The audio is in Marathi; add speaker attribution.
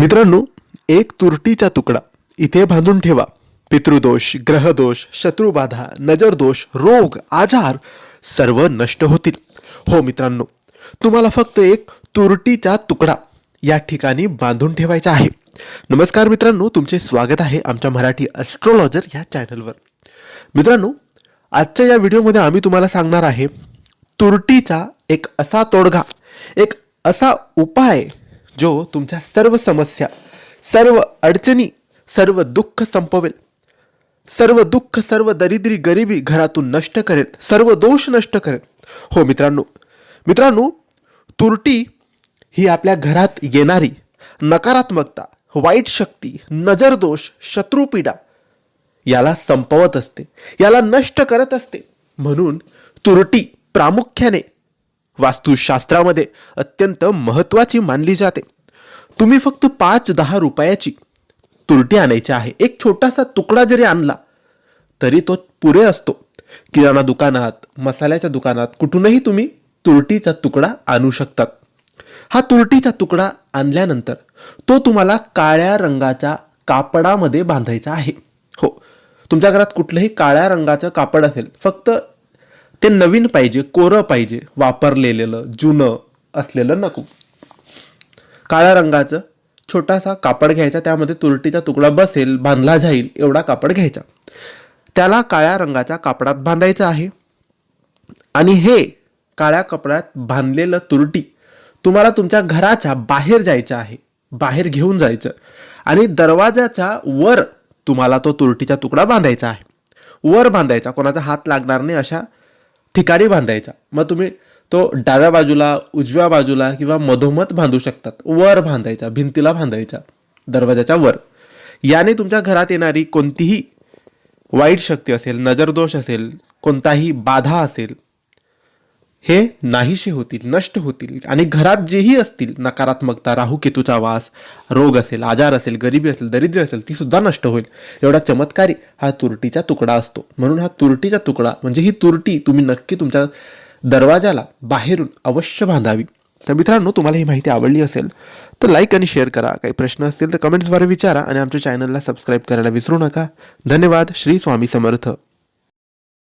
Speaker 1: मित्रांनो एक तुरटीचा तुकडा. इथे बांधून ठेवा. पितृदोष ग्रहदोष शत्रुबाधा नजरदोष रोग आजार सर्व नष्ट होतील. हो मित्रांनो तुम्हाला फक्त एक तुरटीचा तुकडा या ठिकाणी बांधून ठेवायचा आहे. नमस्कार मित्रांनो तुमचे स्वागत आहे आमच्या मराठी ॲस्ट्रॉलॉजर या चॅनलवर मित्रांनो आजच्या या व्हिडिओमध्ये आम्ही तुम्हाला सांगणार आहे तुरटीचा एक असा तोडगा एक असा उपाय जो तुमच्या सर्व समस्या सर्व अडचणी सर्व दुःख संपवेल. सर्व दुःख सर्व दरिद्री गरिबी घरातून नष्ट करेल. सर्व दोष नष्ट करेल. हो मित्रांनो मित्रांनो तुरटी ही आपल्या घरात येणारी नकारात्मकता वाईट शक्ती नजरदोष शत्रुपीडा याला संपवत असते. याला नष्ट करत असते. म्हणून तुरटी प्रामुख्याने वास्तुशास्त्रामध्ये अत्यंत महत्त्वाची मानली जाते. तुम्ही फक्त पाच दहा रुपयाची तुरटी आणायची आहे. एक छोटासा तुकडा जरी आणला तरी तो पुरे असतो. किराणा दुकानात मसाल्याच्या दुकानात कुठूनही तुम्ही तुरटीचा तुकडा आणू शकतात हा तुरटीचा तुकडा आणल्यानंतर तो तुम्हाला काळ्या रंगाच्या कापडामध्ये बांधायचा आहे. हो तुमच्या घरात कुठलंही काळ्या रंगाचं कापड असेल फक्त ते नवीन पाहिजे कोरं पाहिजे वापरलेलं जुनं असलेलं नको. काळ्या रंगाचं छोटासा कापड घ्यायचा त्यामध्ये तुरटीचा तुकडा बसेल बांधला जाईल एवढा कापड घ्यायचा. त्याला काळ्या रंगाच्या कापडात बांधायचं आहे. आणि हे काळ्या कपड्यात बांधलेलं तुरटी तुम्हाला तुमच्या घराच्या बाहेर जायचं आहे बाहेर घेऊन जायचं. आणि दरवाजाच्या वर तुम्हाला तो तुरटीचा तुकडा बांधायचा आहे. वर बांधायचा कोणाचा हात लागणार नाही अशा ठिकाणी बांधायचा. मग तुम्ही तो डाव्या बाजूला उजव्या बाजूला किंवा मधोमध बांधू शकतात. वर बांधायचा भिंतीला बांधायचा दरवाजाच्या वर. याने तुमच्या घरात येणारी कोणतीही वाईट शक्ती असेल नजरदोष असेल कोणताही बाधा असेल हे नाहीसे होतील नष्ट होतील. आणि घरात जेही असतील नकारात्मकता राहू केतूचा वास रोग असेल आजार असेल गरिबी असेल दरिद्र असेल ती सुद्धा नष्ट होईल. एवढा चमत्कारी हा तुरटीचा तुकडा असतो. म्हणून हा तुरटीचा तुकडा म्हणजे ही तुरटी तुम्ही नक्की तुमच्या दरवाजाला बाहेरून अवश्य बांधावी. तर मित्रांनो तुम्हाला ही माहिती आवडली असेल तर लाईक आणि शेअर करा. काही प्रश्न असतील तर कमेंट्सद्वारे विचारा आणि आमच्या चॅनलला सबस्क्राईब करायला विसरू नका. धन्यवाद. श्री स्वामी समर्थ.